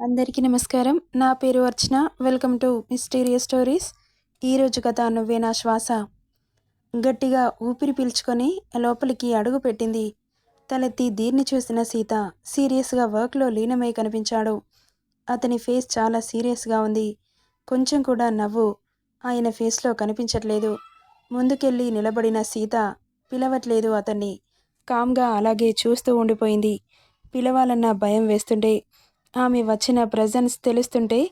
అందరికీ నమస్కారం. నా పేరు Archana. Welcome to mysterious stories. ఈరోజు కథ నువ్వే నా శ్వాస. గట్టిగా ఊపిరి పీల్చుకొని లోపలికి అడుగు పెట్టింది. తలెత్తి దీన్ని చూసిన సీత సీరియస్గా వర్క్లో లీనమై కనిపించాడు. అతని ఫేస్ చాలా సీరియస్గా ఉంది. కొంచెం కూడా నవ్వు ఆయన ఫేస్లో కనిపించట్లేదు. ముందుకెళ్ళి నిలబడిన సీత పిలవట్లేదు అతన్ని. కామ్గా అలాగే చూస్తూ ఉండిపోయింది. పిలవాలన్న భయం వేస్తుండే ఆమె వచ్చిన ప్రజెన్స్ తెలుస్తుంటే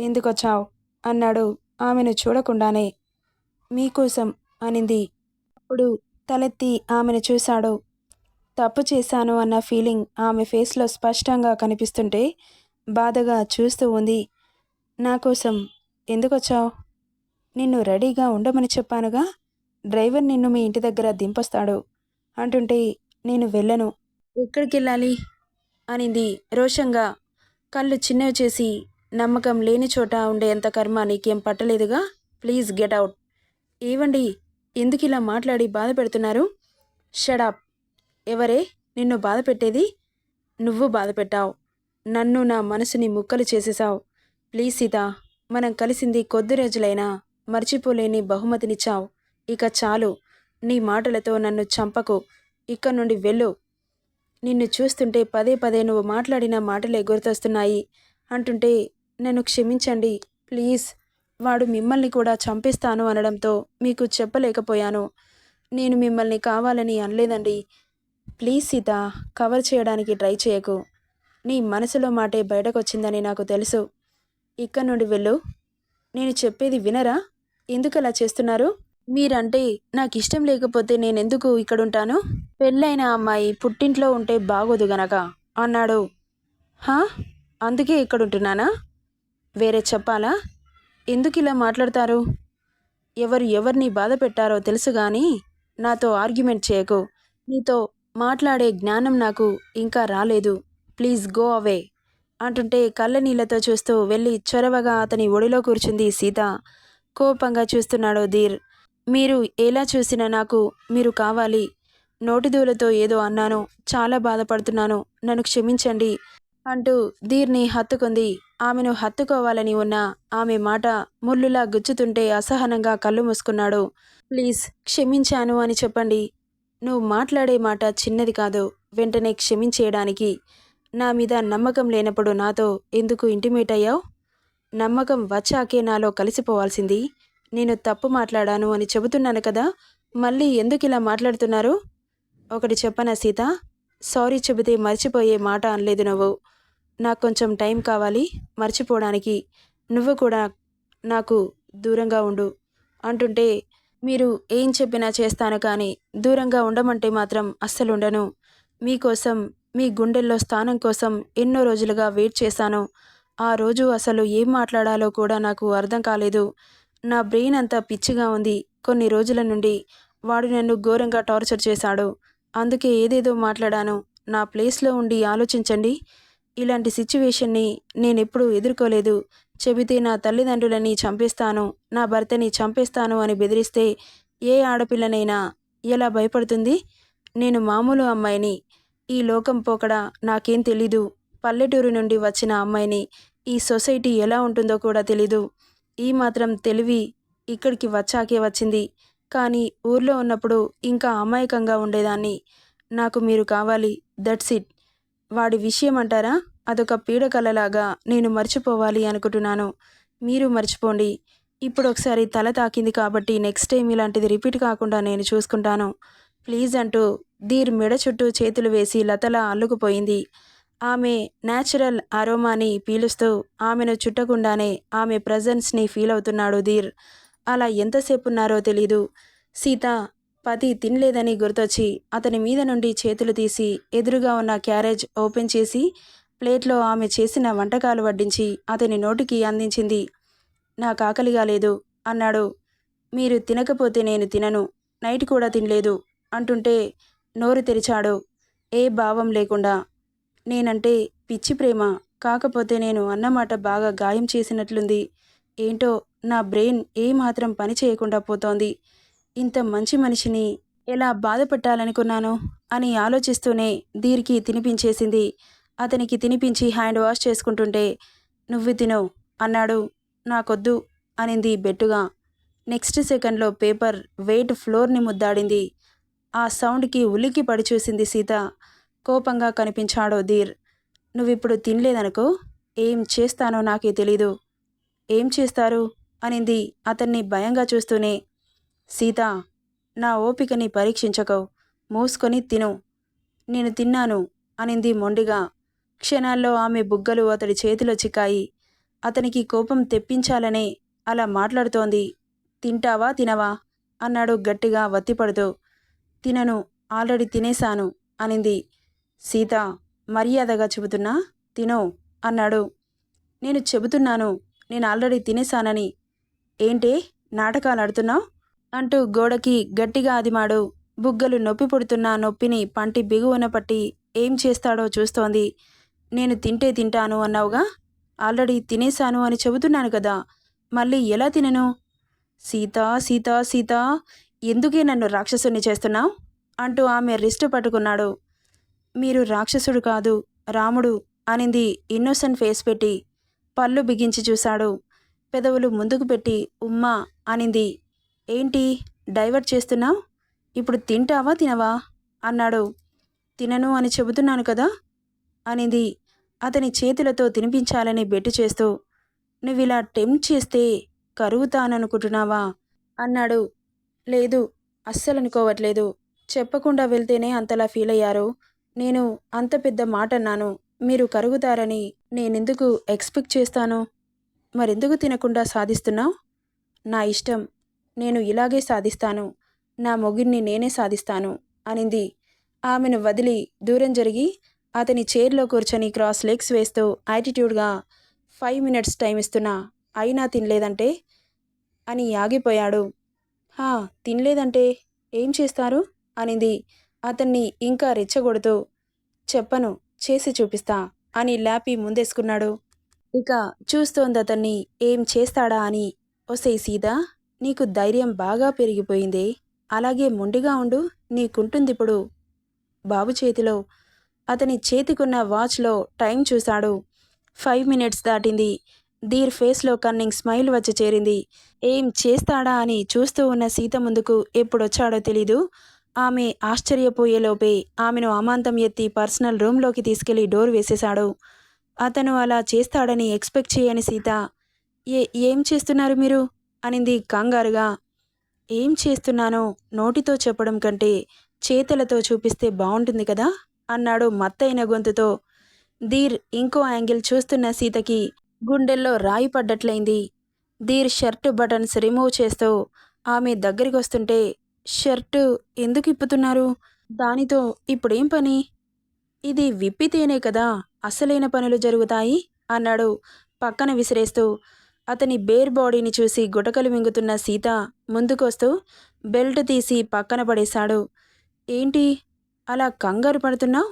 ఎందుకొచ్చావు? అన్నాడు ఆమెను చూడకుండానే. మీకోసం అనింది. అప్పుడు తలెత్తి ఆమెను చూశాడు. తప్పు చేశాను అన్న ఫీలింగ్ ఆమె ఫేస్లో స్పష్టంగా కనిపిస్తుంటే బాధగా చూస్తూ ఉంది. నా కోసం ఎందుకొచ్చావు? నిన్ను రెడీగా ఉండమని చెప్పానుగా? డ్రైవర్ నిన్ను మీ ఇంటి దగ్గర దింపొస్తాడు. అంటుంటే నేను వెళ్ళను. ఎక్కడికి వెళ్ళాలి అనింది రోషంగా. కళ్ళు చిన్నవి చేసి నమ్మకం లేని చోట ఉండేంత కర్మ నీకేం పట్టలేదుగా? Please get out. ఏవండి? ఎందుకు ఇలా మాట్లాడి బాధ పెడుతున్నారు? షడాప్ ఎవరే? నిన్ను బాధ పెట్టేది? నువ్వు బాధ పెట్టావు. నన్ను నా మనసుని ముక్కలు చేసేశావు. ప్లీజ్ సీత మనం కలిసింది కొద్ది రోజులైనా మర్చిపోలేని బహుమతినిచ్చావు. ఇక చాలు. నీ మాటలతో నన్ను చంపకు. ఇక్కడి నుండి వెళ్ళు. నిన్ను చూస్తుంటే పదే పదే నువ్వు మాట్లాడిన మాటలే గుర్తొస్తున్నాయి. అంటుంటే నన్ను క్షమించండి ప్లీజ్. వాడు మిమ్మల్ని కూడా చంపిస్తాను అనడంతో మీకు చెప్పలేకపోయాను. నేను మిమ్మల్ని కావాలని అనలేదండి. ప్లీజ్ సీత కవర్ చేయడానికి ట్రై చేయకు. నీ మనసులో మాటే బయటకొచ్చిందని నాకు తెలుసు. ఇక్కడ నుండి వెళ్ళు. నేను చెప్పేది వినరా? ఎందుకు అలా చేస్తున్నారు? మీరంటే నాకు ఇష్టం లేకపోతే నేనెందుకు ఇక్కడుంటాను? పెళ్ళైన అమ్మాయి పుట్టింట్లో ఉంటే బాగోదు గనక అన్నాడు. హా? అందుకే ఇక్కడుంటున్నానా? వేరే చెప్పాలా? ఎందుకు ఇలా మాట్లాడతారు? ఎవరు ఎవరిని బాధ పెట్టారో తెలుసు కానీ నాతో ఆర్గ్యుమెంట్ చేయకు. నీతో మాట్లాడే జ్ఞానం నాకు ఇంకా రాలేదు. ప్లీజ్ గో అవే అంటుంటే కళ్ళ నీళ్ళతో చూస్తూ వెళ్ళి చొరవగా అతని ఒడిలో కూర్చుంది సీత. కోపంగా చూస్తున్నాడు ధీర్. మీరు ఎలా చూసినా నాకు మీరు కావాలి. నోటిదూలతో ఏదో అన్నాను. చాలా బాధపడుతున్నాను. నన్ను క్షమించండి అంటూ ధీర్ని హత్తుకుంది. ఆమెను హత్తుకోవాలని ఉన్న ఆమె మాట ముళ్ళులా గుచ్చుతుంటే అసహనంగా కళ్ళు మూసుకున్నాడు. ప్లీజ్ క్షమించాను అని చెప్పండి. నువ్వు మాట్లాడే మాట చిన్నది కాదు. వెంటనే క్షమించేయడానికి నా మీద నమ్మకం లేనప్పుడు నాతో ఎందుకు ఇంటిమేట్ అయ్యావు? నమ్మకం వచ్చాకే నాలో కలిసిపోవాల్సింది. నేను తప్పు మాట్లాడాను అని చెబుతున్నాను కదా మళ్ళీ ఎందుకు ఇలా మాట్లాడుతున్నారు? ఒకటి చెప్పనా సీత? సారీ చెబితే మర్చిపోయే మాట అనలేదు నువ్వు. నాకు కొంచెం టైం కావాలి మర్చిపోవడానికి. నువ్వు కూడా నాకు దూరంగా ఉండు. అంటుంటే మీరు ఏం చెప్పినా చేస్తాను కానీ దూరంగా ఉండమంటే మాత్రం అస్సలు ఉండను. మీకోసం మీ గుండెల్లో స్థానం కోసం ఎన్నో రోజులుగా వెయిట్ చేశాను. ఆ రోజు అసలు ఏం మాట్లాడాలో కూడా నాకు అర్థం కాలేదు. నా బ్రెయిన్ అంతా పిచ్చిగా ఉంది కొన్ని రోజుల నుండి. వాడు నన్ను ఘోరంగా టార్చర్ చేశాడు. అందుకే ఏదేదో మాట్లాడాను. నా ప్లేస్లో ఉండి ఆలోచించండి. ఇలాంటి సిచ్యువేషన్ని నేనెప్పుడూ ఎదుర్కోలేదు. చెబితే నా తల్లిదండ్రులని చంపేస్తాను నా భర్తని చంపేస్తాను అని బెదిరిస్తే ఏ ఆడపిల్లనైనా ఎలా భయపడుతుంది? నేను మామూలు అమ్మాయిని. ఈ లోకం పోకడ? నాకేం తెలీదు. పల్లెటూరు నుండి వచ్చిన అమ్మాయిని. ఈ సొసైటీ ఎలా ఉంటుందో కూడా తెలీదు. ఈ మాత్రం తెలివి ఇక్కడికి వచ్చాకే వచ్చింది. కానీ ఊర్లో ఉన్నప్పుడు ఇంకా అమాయకంగా ఉండేదాన్ని. నాకు మీరు కావాలి దట్స్ ఇట్. వాడి విషయం అంటారా? అదొక పీడకలలాగా నేను మర్చిపోవాలి అనుకుంటున్నాను. మీరు మర్చిపోండి. ఇప్పుడు ఒకసారి తల తాకింది కాబట్టి నెక్స్ట్ టైం ఇలాంటిది రిపీట్ కాకుండా నేను చూసుకుంటాను. ప్లీజ్ అంటూ ధీర్ మెడ చుట్టూ చేతులు వేసి లతలా అల్లుకుపోయింది. ఆమె న్యాచురల్ అరోమాని పీలుస్తూ ఆమెను చుట్టకుండానే ఆమె ప్రజెన్స్ని ఫీల్ అవుతున్నాడు ధీర్. అలా ఎంతసేపు ఉన్నారో తెలీదు. సీత పతి తినలేదని గుర్తొచ్చి అతని మీద నుండి చేతులు తీసి ఎదురుగా ఉన్న క్యారేజ్ ఓపెన్ చేసి ప్లేట్లో ఆమె చేసిన వంటకాలు వడ్డించి అతని నోటికి అందించింది. నాకు ఆకలిగా లేదు అన్నాడు. మీరు తినకపోతే నేను తినను. నైట్ కూడా తినలేదు అంటుంటే నోరు తెరిచాడు. ఏ భావం లేకుండా నేనంటే పిచ్చి ప్రేమ. కాకపోతే నేను అన్నమాట బాగా గాయం చేసినట్లుంది. ఏంటో నా బ్రెయిన్ ఏమాత్రం పని చేయకుండా పోతోంది. ఇంత మంచి మనిషిని ఎలా బాధపెట్టాలనుకున్నాను అని ఆలోచిస్తూనే దీరికి తినిపించేసింది. అతనికి తినిపించి హ్యాండ్ వాష్ చేసుకుంటుంటే నువ్వు తిను అన్నాడు. నాకొద్దు అనింది బెట్టుగా. నెక్స్ట్ సెకండ్లో పేపర్ వెయిట్ ఫ్లోర్ని ముద్దాడింది. ఆ సౌండ్కి ఉలిక్కి పడి చూసింది సీత. కోపంగా కనిపించాడో ధీర్. నువ్విప్పుడు తినలేదనుకో? ఏం చేస్తానో నాకే తెలీదు. ఏం చేస్తారు? అనింది అతన్ని భయంగా చూస్తూనే. సీత నా ఓపికని పరీక్షించకవు మూసుకొని తిను. నేను తిన్నాను అనింది మొండిగా. క్షణాల్లో ఆమె బుగ్గలు అతడి చేతిలో చిక్కాయి. అతనికి కోపం తెప్పించాలనే అలా మాట్లాడుతోంది. తింటావా తినవా? అన్నాడు గట్టిగా వత్తిపడుతూ. తినను ఆల్రెడీ తినేశాను అనింది. సీత మర్యాదగా చెబుతున్నా తినో అన్నాడు. నేను చెబుతున్నాను నేను ఆల్రెడీ తినేశానని. ఏంటే నాటకాలు ఆడుతున్నావు అంటూ గోడకి గట్టిగా అదిమాడు. బుగ్గలు నొప్పి పుడుతున్న నొప్పిని పంటి బిగువన పట్టి ఏం చేస్తాడో చూస్తోంది. నేను తింటే తింటాను అన్నావుగా? ఆల్రెడీ తినేశాను అని చెబుతున్నాను కదా మళ్ళీ ఎలా తినను? సీత సీత సీత ఎందుకే నన్ను రాక్షసుని చేస్తున్నావు? అంటూ ఆమె రిస్ట్ పట్టుకున్నాడు. మీరు రాక్షసుడు కాదు రాముడు అనింది ఇన్నోసెంట్ ఫేస్ పెట్టి. పళ్ళు బిగించి చూశాడు. పెదవులు ముందుకు పెట్టి ఉమ్మా అనింది. ఏంటి? డైవర్ట్ చేస్తున్నావు? ఇప్పుడు తింటావా తినవా? అన్నాడు. తినను అని చెబుతున్నాను కదా? అనింది. అతని చేతులతో తినిపించాలని బెట్టు చేస్తూ నువ్విలా టెంప్ట్ చేస్తే కరుగుతాననుకుంటున్నావా అన్నాడు. లేదు అస్సలు అనుకోవట్లేదు చెప్పకుండా వెళ్తేనే అంతలా ఫీల్ అయ్యారు నేను అంత పెద్ద మాట అన్నాను మీరు కరుగుతారని నేనెందుకు ఎక్స్పెక్ట్ చేస్తాను? మరెందుకు తినకుండా సాధిస్తున్నావు? నా ఇష్టం. నేను ఇలాగే సాధిస్తాను. నా మొగిడిని నేనే సాధిస్తాను అనింది. ఆమెను వదిలి దూరం జరిగి అతని చైర్లో కూర్చొని క్రాస్ లెగ్స్ వేస్తూ యాటిట్యూడ్గా ఫైవ్ మినిట్స్ టైం ఇస్తున్నా. అయినా తినలేదంటే? అని ఆగిపోయాడు. హా తినలేదంటే ఏం చేస్తారు? అనింది. అతన్ని ఇంకా రెచ్చగొడుతూ చెప్పను చేసి చూపిస్తా అని ల్యాపి ముందేసుకున్నాడు. ఇక చూస్తోంది అతన్ని ఏం చేస్తాడా అని ఒసే సీదా నీకు ధైర్యం బాగా పెరిగిపోయింది అలాగే మొండిగా ఉండు నీకుంటుందిప్పుడు. బాబు చేతిలో అతని చేతికున్న వాచ్లో టైం చూశాడు. ఫైవ్ మినిట్స్ దాటింది. ధీర్ ఫేస్లో కన్నింగ్ స్మైల్ వచ్చి చేరింది. ఏం చేస్తాడా అని చూస్తూ ఉన్న సీత ముందుకు ఎప్పుడొచ్చాడో తెలీదు. ఆమె ఆశ్చర్యపోయేలోపే ఆమెను అమాంతం ఎత్తి పర్సనల్ రూమ్లోకి తీసుకెళ్ళి డోర్ వేసేశాడు. అతను అలా చేస్తాడని ఎక్స్పెక్ట్ చేయని సీత ఏ ఏం చేస్తున్నారు మీరు? అనింది కంగారుగా. ఏం చేస్తున్నానో నోటితో చెప్పడం కంటే చేతులతో చూపిస్తే బాగుంటుంది కదా? అన్నాడు మత్తైన గొంతుతో. ధీర్ ఇంకో యాంగిల్ చూస్తున్న సీతకి గుండెల్లో రాయి పడ్డట్లయింది. ధీర్ షర్ట్ బటన్స్ రిమూవ్ చేస్తూ ఆమె దగ్గరికి వస్తుంటే షర్టు ఎందుకు ఇప్పుతున్నారు? దానితో ఇప్పుడేం పని? ఇది విప్పితేనే కదా అసలైన పనులు జరుగుతాయి? అన్నాడు పక్కన విసిరేస్తూ. అతని బేర్ బాడీని చూసి గుటకలు మింగుతున్న సీత ముందుకొస్తూ బెల్ట్ తీసి పక్కన పడేశాడు. ఏంటి? అలా కంగారు పడుతున్నావు?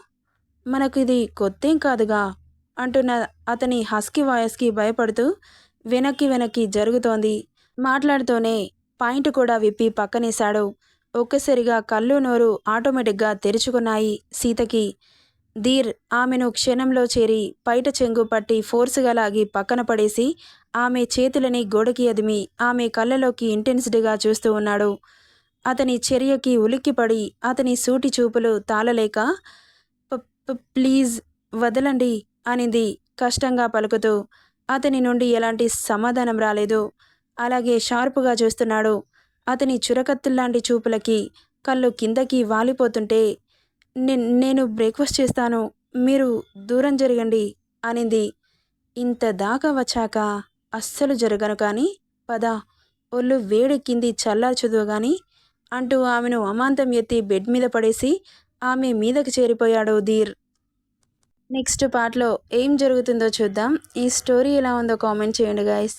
మనకు ఇది కొత్తేం కాదుగా? అంటున్న అతని హస్కీ వాయస్కి భయపడుతూ వెనక్కి వెనక్కి జరుగుతోంది. మాట్లాడుతూనే పాయింట్ కూడా విప్పి పక్కనేశాడు. ఒక్కసారిగా కళ్ళు నోరు ఆటోమేటిక్గా తెరుచుకున్నాయి సీతకి. ధీర్ ఆమెను క్షణంలో చేరి పైట చెంగు పట్టి ఫోర్సుగా లాగి పక్కన పడేసి ఆమె చేతులని గోడకి అదిమి ఆమె కళ్ళలోకి ఇంటెన్సిటీగా చూస్తూ ఉన్నాడు. అతని చర్యకి ఉలిక్కిపడి అతని సూటి చూపులు తాళలేక ప్లీజ్ వదలండి అనింది కష్టంగా పలుకుతూ. అతని నుండి ఎలాంటి సమాధానం రాలేదు. అలాగే షార్పుగా చూస్తున్నాడు. అతని చురకత్తుల్లాంటి చూపులకి కళ్ళు కిందకి వాలిపోతుంటే నేను బ్రేక్ఫాస్ట్ చేస్తాను. మీరు దూరం జరగండి అనింది. ఇంత దాకా వచ్చాక అస్సలు జరగను కానీ పద. ఒళ్ళు వేడెక్కింది చల్లార్చుదు గాని అంటూ ఆమెను అమాంతం ఎత్తి బెడ్ మీద పడేసి ఆమె మీదకి చేరిపోయాడు ధీర్. నెక్స్ట్ పార్ట్లో ఏం జరుగుతుందో చూద్దాం. ఈ స్టోరీ ఎలా ఉందో కామెంట్ చేయండి guys.